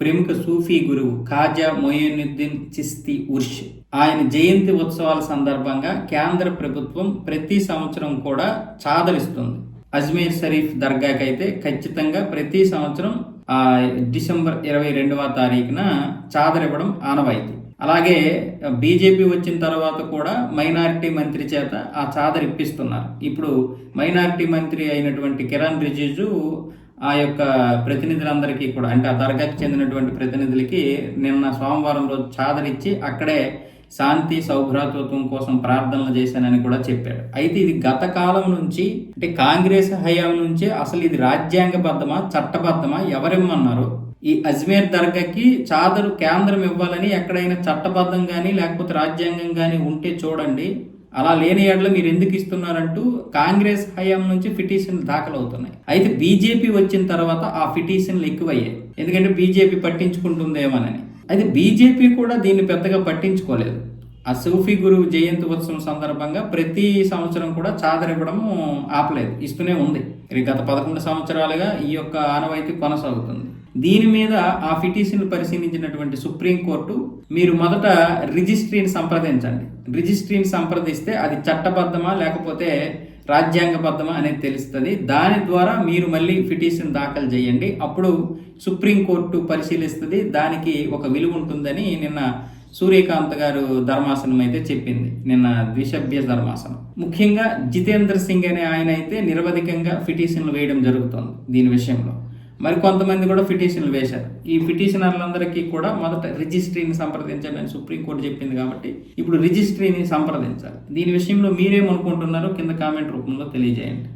ప్రముఖ సూఫీ గురువు ఖాజా మొయినుద్దీన్ చిస్తి ఉర్ష్. ఆయన జయంతి ఉత్సవాల సందర్భంగా కేంద్ర ప్రభుత్వం ప్రతి సంవత్సరం కూడా చాదరిస్తుంది. అజ్మీర్ షరీఫ్ దర్గాకి అయితే ఖచ్చితంగా ప్రతి సంవత్సరం ఆ డిసెంబర్ ఇరవై రెండవ తారీఖున చాదరివ్వడం ఆనవాయితీ. అలాగే బీజేపీ వచ్చిన తర్వాత కూడా మైనారిటీ మంత్రి చేత ఆ చాదరిప్పిస్తున్నారు. ఇప్పుడు మైనారిటీ మంత్రి అయినటువంటి కిరణ్ రిజిజు ఆ యొక్క ప్రతినిధులందరికీ కూడా అంటే ఆ దర్గాకి చెందినటువంటి ప్రతినిధులకి నిన్న సోమవారం రోజు చాదరిచ్చి అక్కడే శాంతి సౌభ్రాతృత్వం కోసం ప్రార్థనలు చేశానని కూడా చెప్పాడు. అయితే ఇది గత కాలం నుంచి అంటే కాంగ్రెస్ హయాం నుంచే అసలు ఇది రాజ్యాంగబద్ధమా చట్టబద్ధమా ఎవరిమ్మన్నారు? ఈ అజ్మీర్ దర్గాకి చాదరు కేంద్రం ఇవ్వాలని ఎక్కడైనా చట్టబద్ధం కానీ లేకపోతే రాజ్యాంగం కానీ ఉంటే చూడండి అలా లేని ఏడలు మీరు ఎందుకు ఇస్తున్నారంటూ కాంగ్రెస్ హయాం నుంచి పిటిషన్లు దాఖలు అవుతున్నాయి అయితే బీజేపీ వచ్చిన తర్వాత ఆ పిటిషన్లు ఎక్కువయ్యాయి. ఎందుకంటే బీజేపీ పట్టించుకుంటుందేమోనని. అయితే బీజేపీ కూడా దీన్ని పెద్దగా పట్టించుకోలేదు. ఆ సూఫీ గురువు జయంతి ఉత్సవం సందర్భంగా ప్రతి సంవత్సరం కూడా చాదరివ్వడం ఆపలేదు. ఇస్తూనే ఉంది. గత పదకొండు సంవత్సరాలుగా ఈ యొక్క ఆనవాయితీ కొనసాగుతుంది. దీని మీద ఆ పిటిషన్లు పరిశీలించినటువంటి సుప్రీంకోర్టు మీరు మొదట రిజిస్ట్రీని సంప్రదించండి. రిజిస్ట్రీని సంప్రదిస్తే అది చట్టబద్ధమా లేకపోతే రాజ్యాంగబద్ధమా అనేది తెలుస్తుంది. దాని ద్వారా మీరు మళ్ళీ పిటిషన్ దాఖలు చేయండి. అప్పుడు సుప్రీంకోర్టు పరిశీలిస్తుంది. దానికి ఒక విలువ ఉంటుందని నిన్న సూర్యకాంత్ గారు ధర్మాసనం అయితే చెప్పింది. నిన్న ద్విసభ్య ధర్మాసనం. ముఖ్యంగా జితేంద్ర సింగ్ అనే ఆయన అయితే నిరవధికంగా పిటిషన్లు వేయడం జరుగుతుంది దీని విషయంలో. మరి కొంతమంది కూడా పిటిషన్లు వేశారు. ఈ పిటిషనర్లందరికీ కూడా మొదట రిజిస్ట్రీని సంప్రదించండి అని సుప్రీంకోర్టు చెప్పింది కాబట్టి ఇప్పుడు రిజిస్ట్రీని సంప్రదించాలి. దీని విషయంలో మీరేమనుకుంటున్నారో కింద కామెంట్ రూపంలో తెలియజేయండి.